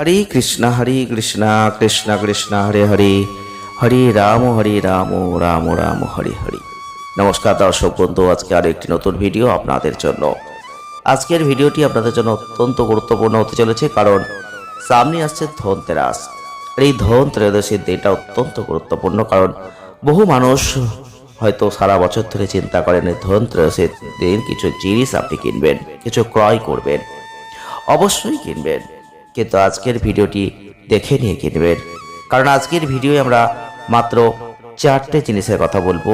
হরে কৃষ্ণ হরে কৃষ্ণ কৃষ্ণ কৃষ্ণ, হরে হরে। হরে রাম হরে রাম রাম রাম, হরে হরে। নমস্কার দর্শক বন্ধু, আজকে আরও একটি নতুন ভিডিও আপনাদের জন্য। আজকের ভিডিওটি আপনাদের জন্য অত্যন্ত গুরুত্বপূর্ণ হতে চলেছে, কারণ সামনে আসছে ধনতেরাস। আর এই ধন ত্রয়োদশীর দিনটা অত্যন্ত গুরুত্বপূর্ণ, কারণ বহু মানুষ হয়তো সারা বছর ধরে চিন্তা করেন, এই ধন ত্রয়োদশীর দিন কিছু জিনিস আপনি কিনবেন, কিছু ক্রয় করবেন, অবশ্যই কিনবেন। কিন্তু আজকের ভিডিওটি দেখে নিয়ে কিনবেন কারণ আজকের ভিডিওে আমরা মাত্র চারটে জিনিসের কথা বলব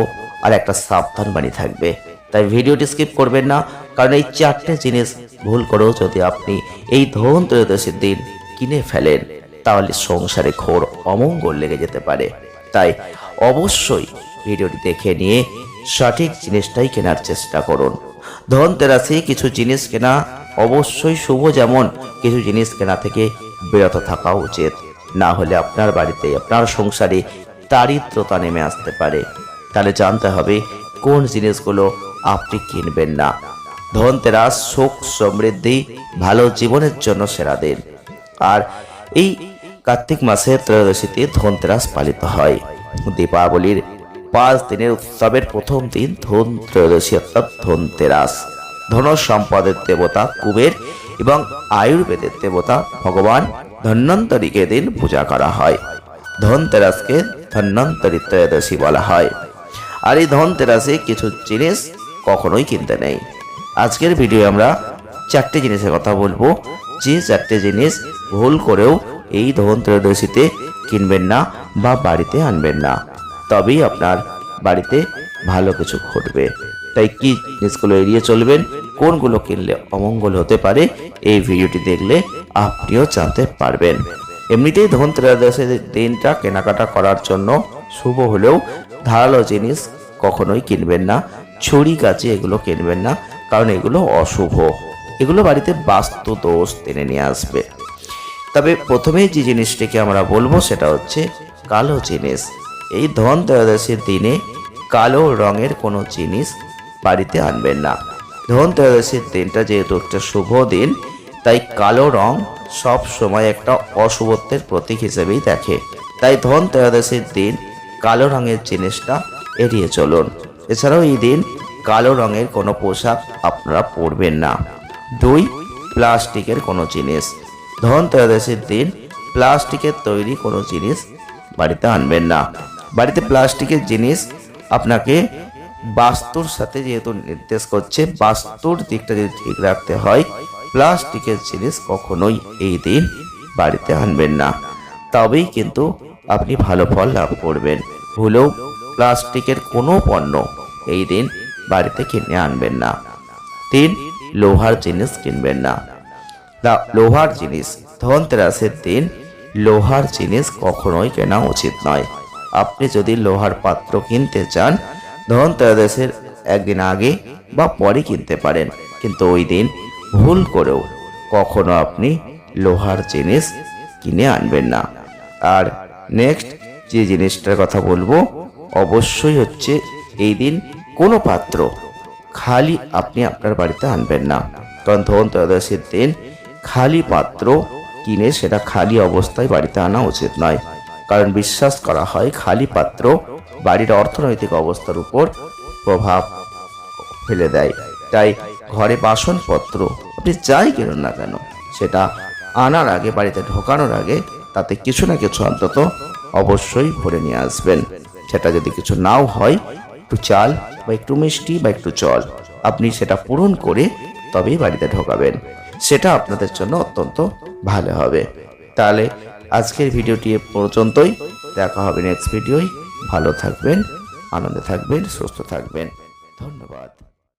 আর একটা সাবধান বাণী থাকবে। তাই ভিডিওটি স্কিপ করবেন না, কারণ এই চারটে জিনিস ভুল করেও যদি আপনি এই ধন ত্রয়োদশীর দিন কিনে ফেলেন, তাহলে সংসারে ঘোর অমঙ্গল লেগে যেতে পারে। তাই অবশ্যই ভিডিওটি দেখে নিয়ে সঠিক জিনিসটাই কেনার চেষ্টা করুন। ধন ধনতেরাসে কিছু জিনিস কেনা অবশ্যই শুভ যেমন কিছু জিনিস কেনা থেকে বিরত থাকা উচিত। না হলে আপনার বাড়িতে, আপনার সংসারে দারিদ্রতা নেমে আসতে পারে। তাহলে জানতে হবে কোন জিনিসগুলো আপনি কিনবেন না। ধনতেরাস সুখ, সমৃদ্ধি, ভালো জীবনের জন্য সেরা দিন। আর এই কার্তিক মাসের ত্রয়োদশীতে ধনতেরাস পালিত হয়। দীপাবলির পাঁচ দিনের উৎসবের প্রথম দিন ধন ত্রয়োদশী, অর্থাৎ ধনতেরাস ধন সম্পদের দেবতা কুবের এবং আয়ুর্বেদের দেবতা ভগবান ধন্বন্তরীকে দিন পূজা করা হয়। ধনতেরাসকে ধন্বন্তরী ত্রয়োদশী বলা হয়। আর এই ধনতেরাসে কিছু জিনিস কখনোই কিনতে নেই। আজকের ভিডিও আমরা চারটে জিনিসের কথা বলব। যে চারটে জিনিস ভুল করেও এই ধন ত্রয়োদশীতে কিনবেন না বা বাড়িতে আনবেন না, তবেই আপনার বাড়িতে ভালো কিছু ঘটবে। তাই কি জিনিসগুলো এড়িয়ে চলবেন? কোনগুলো কিনলে অমঙ্গল হতে পারে? এই ভিডিওটি দেখলে আপনিও জানতে পারবেন। এমনিতেই ধন ত্রয়োদশীর দিনটা কেনাকাটা করার জন্য শুভ হলেও ধারালো জিনিস কখনোই কিনবেন না। ছুরি কাচি এগুলো কিনবেন না, কারণ এগুলো অশুভ। এগুলো বাড়িতে বাস্তু দোষ টেনে নিয়ে আসবে। তবে প্রথমেই যে জিনিসটিকে আমরা বলব সেটা হচ্ছে কালো জিনিস। এই ধন ত্রয়োদশীর দিনে কালো রঙের কোনো জিনিস বাড়িতে আনবেন না। ধন ত্রয়োদশীর দিনটা যেহেতু একটা শুভ দিন, তাই কালো রং সব সময় একটা অশুভত্বের প্রতীক হিসেবেই দেখে। তাই ধন দিন কালো রঙের জিনিসটা এড়িয়ে চলুন। এছাড়াও এই দিন কালো রঙের কোনো পোশাক আপনারা পরবেন না। দুই, প্লাস্টিকের কোনো জিনিস। ধন দিন প্লাস্টিকের তৈরি কোনো জিনিস বাড়িতে আনবেন না। বাড়িতে প্লাস্টিকের জিনিস আপনাকে বাস্তুর সাথে যেহেতু নির্দেশ করছে, বাস্তুর দিকটা যদি ঠিক রাখতে হয়, প্লাস্টিকের জিনিস কখনোই এই দিন বাড়িতে আনবেন না। তবেই কিন্তু আপনি ভালো ফল লাভ করবেন। ভুলেও প্লাস্টিকের কোনো পণ্য এই দিন বাড়িতে কিনে আনবেন না। তিন, লোহার জিনিস কিনবেন না। লোহার জিনিস, ধনতেরাসের দিন লোহার জিনিস কখনোই কেনা উচিত নয়। আপনি যদি লোহার পাত্র কিনতে চান ধনতেরাসের একদিন আগে বা পরে কিনতে পারেন। কিন্তু ওই দিন ভুল করেও কখনো আপনি লোহার জিনিস কিনে আনবেন না। আর নেক্সট যে জিনিসটার কথা বলব, অবশ্যই হচ্ছে এই দিন কোনো পাত্র খালি আপনি আপনার বাড়িতে আনবেন না। কারণ ধন ত্রয়োদশীর দিন খালি পাত্র কিনে সেটা খালি অবস্থায় বাড়িতে আনা উচিত নয়। কারণ বিশ্বাস করা হয় খালি পাত্র বাড়ির অর্থনৈতিক অবস্থার উপর প্রভাব ফেলে দেয়। তাই ঘরে বাসনপত্র, আপনি যাই কিনুন না কেন, সেটা আনার আগে, বাড়িতে ঢোকানোর আগে তাতে কিছু না কিছু অন্তত অবশ্যই ভরে নিয়ে আসবেন। সেটা যদি কিছু নাও হয়, একটু চাল বা একটু মিষ্টি বা একটু জল, আপনি সেটা পূরণ করে তবেই বাড়িতে ঢোকাবেন। সেটা আপনাদের জন্য অত্যন্ত ভালো হবে। তাহলে আজকের ভিডিওটি পর্যন্তই। দেখা হবে নেক্সট ভিডিওয় ভালো থাকবেন আনন্দে থাকবেন সুস্থ থাকবেন।